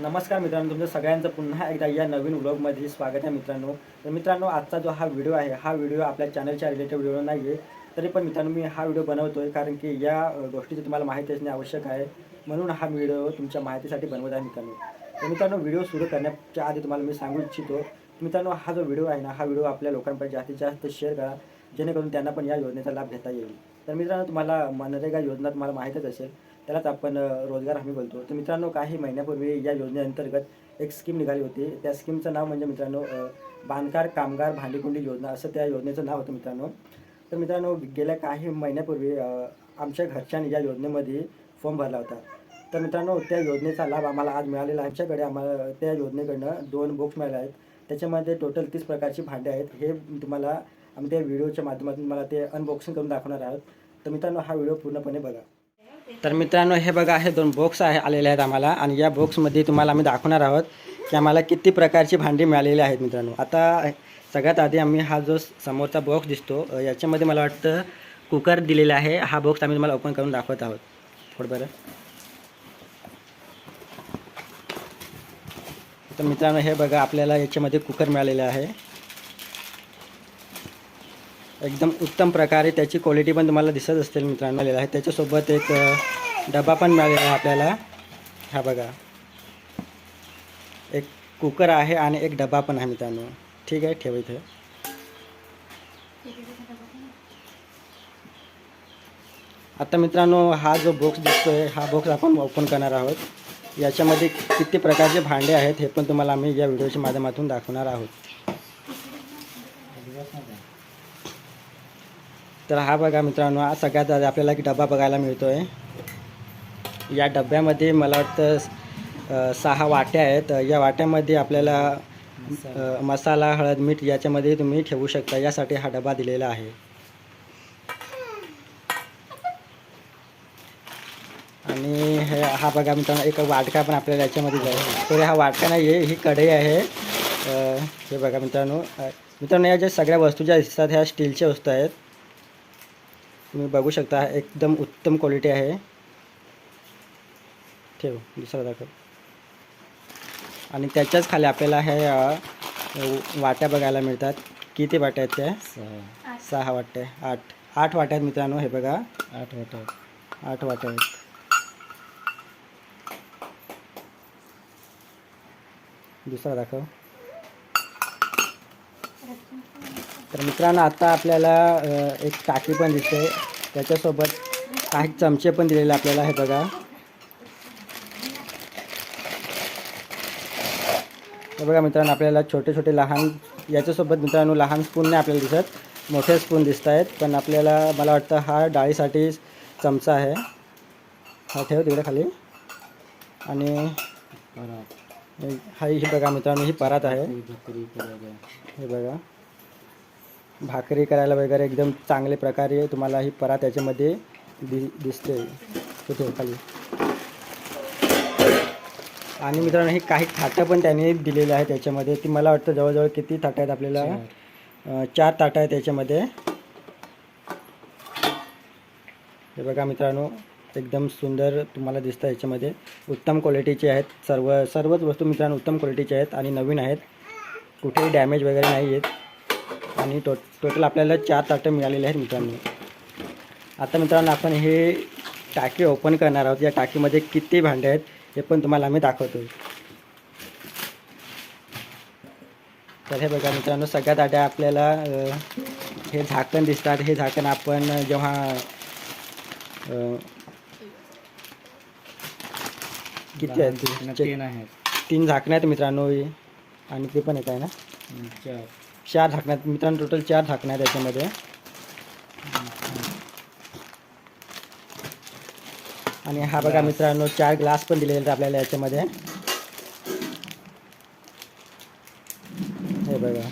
नमस्कार मित्रांनो तुमचं सगळ्यांचं पुन्हा एकदा या नवीन ब्लॉगमध्ये स्वागत आहे मित्रांनो. तर मित्रांनो आजचा जो हा व्हिडिओ आहे हा व्हिडिओ आपल्या चॅनलच्या रिलेटेड व्हिडिओ नाही आहे तरी पण मित्रांनो मी हा व्हिडिओ बनवतो आहे कारण की या गोष्टीची तुम्हाला माहिती असणे आवश्यक आहे. म्हणून हा व्हिडिओ तुमच्या माहितीसाठी बनवत आहे मित्रांनो. तर मित्रांनो व्हिडिओ सुरू करण्याच्या आधी तुम्हाला मी सांगू इच्छितो मित्रांनो हा जो व्हिडिओ आहे ना हा व्हिडिओ आपल्या लोकांपर्यंत जास्तीत जास्त शेअर करा जेणेकरून त्यांना पण या योजनेचा लाभ घेता येईल. तर मित्रांनो तुम्हाला मनरेगा योजना तुम्हाला माहीतच असेल त्यालाच आपण रोजगार हमी बोलतो. तर मित्रांनो काही महिन्यापूर्वी या योजनेअंतर्गत एक स्कीम निघाली होती. त्या स्कीमचं नाव म्हणजे मित्रांनो बांधकार कामगार भांडीकुंडी योजना असं त्या योजनेचं नाव होतं मित्रांनो. तर मित्रांनो गेल्या काही महिन्यापूर्वी आमच्या घरच्यांनी या योजनेमध्ये फॉर्म भरला होता. तर मित्रांनो त्या योजनेचा लाभ आम्हाला आज मिळालेला आहे. आमच्याकडे आम्हाला त्या योजनेकडनं दोन बुक्स मिळाले आहेत. त्याच्यामध्ये टोटल तीस प्रकारची भांडे आहेत. हे तुम्हाला आम्ही त्या व्हिडिओच्या माध्यमातून मला ते अनबॉक्सिंग करून दाखवणार आहोत. तर मित्रांनो हा व्हिडिओ पूर्णपणे बघा. तर मित्रांनो हे बघा हे दोन बॉक्स आहे आलेले आहेत आम्हाला. आणि या बॉक्समध्ये तुम्हाला आम्ही दाखवणार आहोत की आम्हाला किती प्रकारची भांडी मिळालेली आहेत मित्रांनो. आता सगळ्यात आधी आम्ही हा जो समोरचा बॉक्स दिसतो याच्यामध्ये मला वाटतं कुकर दिलेला आहे. हा बॉक्स आम्ही तुम्हाला ओपन करून दाखवत आहोत. थोडं बरं. तर मित्रांनो हे बघा आपल्याला याच्यामध्ये कुकर मिळालेलं आहे. एकदम उत्तम प्रकारे त्याची क्वालिटी पण तुम्हाला दिसत असतील मित्रांनो. आलेला आहे. त्याच्यासोबत एक डबा पण मिळालेला आहे आपल्याला. हा बघा. एक कुकर आहे आणि एक डबा पण आहे मित्रांनो. ठीक आहे ठेव इथं. आता मित्रांनो हा जो बॉक्स दिसतोय हा बॉक्स आपण ओपन करणार आहोत. याच्यामध्ये किती प्रकारचे भांडे आहेत हे पण तुम्हाला आम्ही या व्हिडिओच्या माध्यमातून दाखवणार आहोत. तर हा बघा मित्रांनो सगळ्यात आधी आपल्याला एक डबा बघायला मिळतो आहे या डब्यामध्ये मला वाटतं सहा वाट्या आहेत. या वाट्यामध्ये आपल्याला मसाला हळद मीठ याच्यामध्ये तुम्ही ठेवू शकता. यासाठी हा डबा दिलेला आहे. आणि हे हा बघा मित्रांनो एक वाटका पण आपल्याला याच्यामध्ये आहे. तर हा वाटका नाही आहे ही कढई आहे. हे बघा मित्रांनो मित्रांनो या ज्या सगळ्या वस्तू ज्या दिसतात ह्या स्टीलच्या वस्तू आहेत. तुम्ही बघू शकता एकदम उत्तम क्वालिटी आहे. ठेव दुसरा दाखव. आणि त्याच्याच खाली आपल्याला हे वाट्या बघायला मिळतात. किती वाट्या आहेत त्या? सहा वाट्या आठ. आठ वाट्या आहेत मित्रांनो हे बघा. आठ वाट्या आहेत. आठ वाट्या आहेत. दुसरा दाखव. तर मित्रांनो आता आपल्याला एक टाकी पण दिसते. त्याच्यासोबत काही चमचे पण दिलेले आपल्याला हे बघा. हे बघा मित्रांनो आपल्याला छोटे छोटे लहान याच्यासोबत मित्रांनो लहान स्पून नाही आपल्याला दिसत. मोठे स्पून दिसत आहेत. पण आपल्याला मला वाटतं हा डाळीसाठी चमचा आहे. हा ठेव तिकडे खाली. आणि हे- हा बघा मित्रांनो ही परात आहे. हे बघा. भाकरी करायला वगैरे एकदम चांगले प्रकारे तुम्हाला ही परात याच्यामध्ये दि दिसते. कुठे खाली. आणि मित्रांनो हे काही थाटं पण त्याने दिलेले आहेत त्याच्यामध्ये ती मला वाटतं जवळजवळ किती ताटं आहेत आपल्याला? चार. ताटं आहेत त्याच्यामध्ये हे बघा मित्रांनो एकदम सुंदर तुम्हाला दिसतं याच्यामध्ये. उत्तम क्वालिटीचे आहेत. सर्व सर्वच वस्तू मित्रांनो उत्तम क्वालिटीचे आहेत आणि नवीन आहेत. कुठेही डॅमेज वगैरे नाही आहेत. आणि टो टोटल आपल्याला चार ताटं मिळालेले आहेत मित्रांनो. आता मित्रांनो आपण हे टाकी ओपन करणार आहोत. या टाकीमध्ये किती भांडे आहेत हे पण तुम्हाला आम्ही दाखवतो तर हे बघा मित्रांनो सगळ्यात आधी आपल्याला हे झाकण दिसतात. हे झाकण आपण जेव्हा किती आहेत तीन आहेत. तीन झाकणं आहेत मित्रांनो हे. आणि ते पण एक आहे ना? चार. चार झाकणं आहेत. मित्रांनो टोटल चार झाकणं आहेत त्याच्यामध्ये आणि हा बघा मित्रांनो चार ग्लास पण दिलेले आहेत आपल्याला याच्यामध्ये. हे बघा.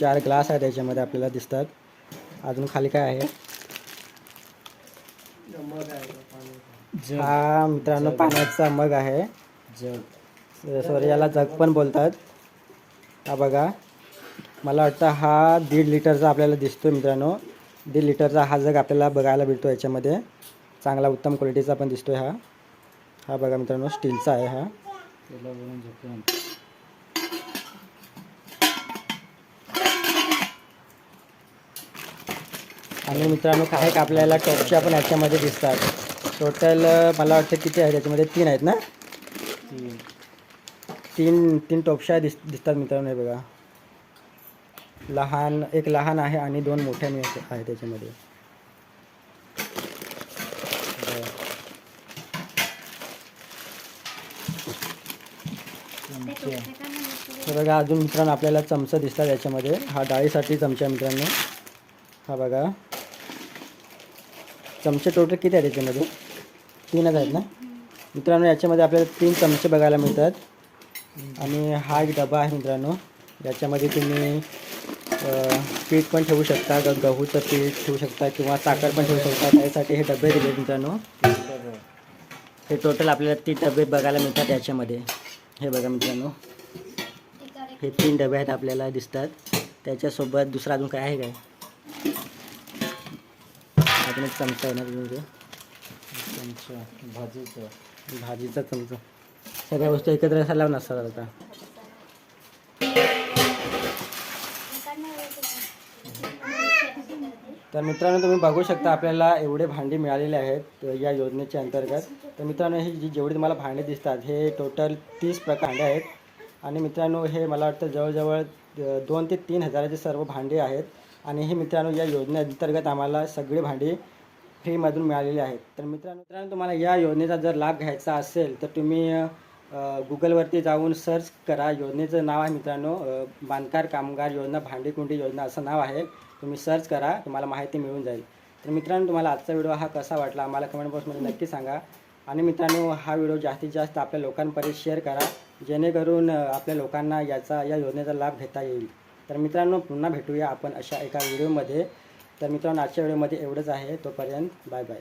चार ग्लास आहेत याच्यामध्ये आपल्याला दिसतात. अजून खाली काय आहे? हा मित्रांनो पाण्याचा मग आहे. जग. सॉरी याला जग पण बोलतात. हा बघा. मला वाटतं हा दीड लिटरचा आपल्याला दिसतो मित्रांनो. दीड लिटरचा हा जग आपल्याला बघायला भेटतो याच्यामध्ये. चांगला उत्तम क्वालिटीचा पण दिसतोय हा. हा बघा मित्रांनो स्टीलचा आहे हा. आणि मित्रांनो काही का आपल्याला टॉपच्या पण याच्यामध्ये दिसतात. टोटल मला वाटतं किती आहे त्याच्यामध्ये? तीन आहेत ना? तीन. तीन तीन टोपशा दिस दिसतात मित्रांनो हे बघा. लहान एक लहान आहे आणि दोन मोठ्या मी आहे त्याच्यामध्ये. चमचे बघा अजून मित्रांनो आपल्याला चमचा दिसतात याच्यामध्ये हा डाळीसाठी चमचा आहे मित्रांनो. हा बघा. चमचे टोटल किती आहेत याच्यामध्ये तीनच आहेत ना? मित्रांनो याच्यामध्ये आपल्याला तीन चमचे बघायला मिळतात. आणि हा एक डबा आहे मित्रांनो. याच्यामध्ये तुम्ही पीठ पण ठेवू शकता. ग गहूचं पीठ ठेवू शकता किंवा साखर पण ठेवू शकता. त्यासाठी हे डबे दिले मित्रांनो. हे टोटल आपल्याला तीन डबे बघायला मिळतात याच्यामध्ये. हे बघा मित्रांनो. हे तीन डबे आहेत आपल्याला दिसतात. त्याच्यासोबत दुसरा अजून काय आहे काय? अजून एक चमचा आहे ना तुम्ही चमचा भाजीचं भाजीचा चमचा सगळ्या गोष्टी एकत्र असायला नसतात आता? तर मित्रांनो तुम्ही बघू शकता आपल्याला एवढे भांडी मिळालेले आहेत या योजनेच्या अंतर्गत. तर मित्रांनो ही जी जेवढी तुम्हाला भांडे दिसतात हे टोटल तीस प्रकार भांडे आहेत. आणि मित्रांनो हे मला वाटतं जवळजवळ दोन ते तीन हजाराचे सर्व भांडे आहेत. आणि हे मित्रांनो या योजनेअंतर्गत आम्हाला सगळे भांडे फ्रीमधून मिळालेले आहेत. तर मित्रांनो मित्रांनो तुम्हाला या योजनेचा जर लाभ घ्यायचा असेल तर तुम्ही गुगलवरती जाऊन सर्च करा. योजनेचं नाव आहे मित्रांनो बांधकार कामगार योजना भांडीकुंडी योजना असं नाव आहे. तुम्ही सर्च करा तुम्हाला माहिती मिळून जाईल. तर मित्रांनो तुम्हाला आजचा व्हिडिओ हा कसा वाटला आम्हाला कमेंट बॉक्समध्ये नक्की सांगा. आणि मित्रांनो हा व्हिडिओ जास्तीत जास्त आपल्या लोकांपर्यंत शेअर करा जेणेकरून आपल्या लोकांना याचा या योजनेचा लाभ घेता येईल. तर मित्रांनो पुन्हा भेटूया आपण अशा एका व्हिडिओमध्ये तर मित्रांनो आजच्या व्हिडिओमध्ये एवढंच आहे. तोपर्यंत बाय बाय.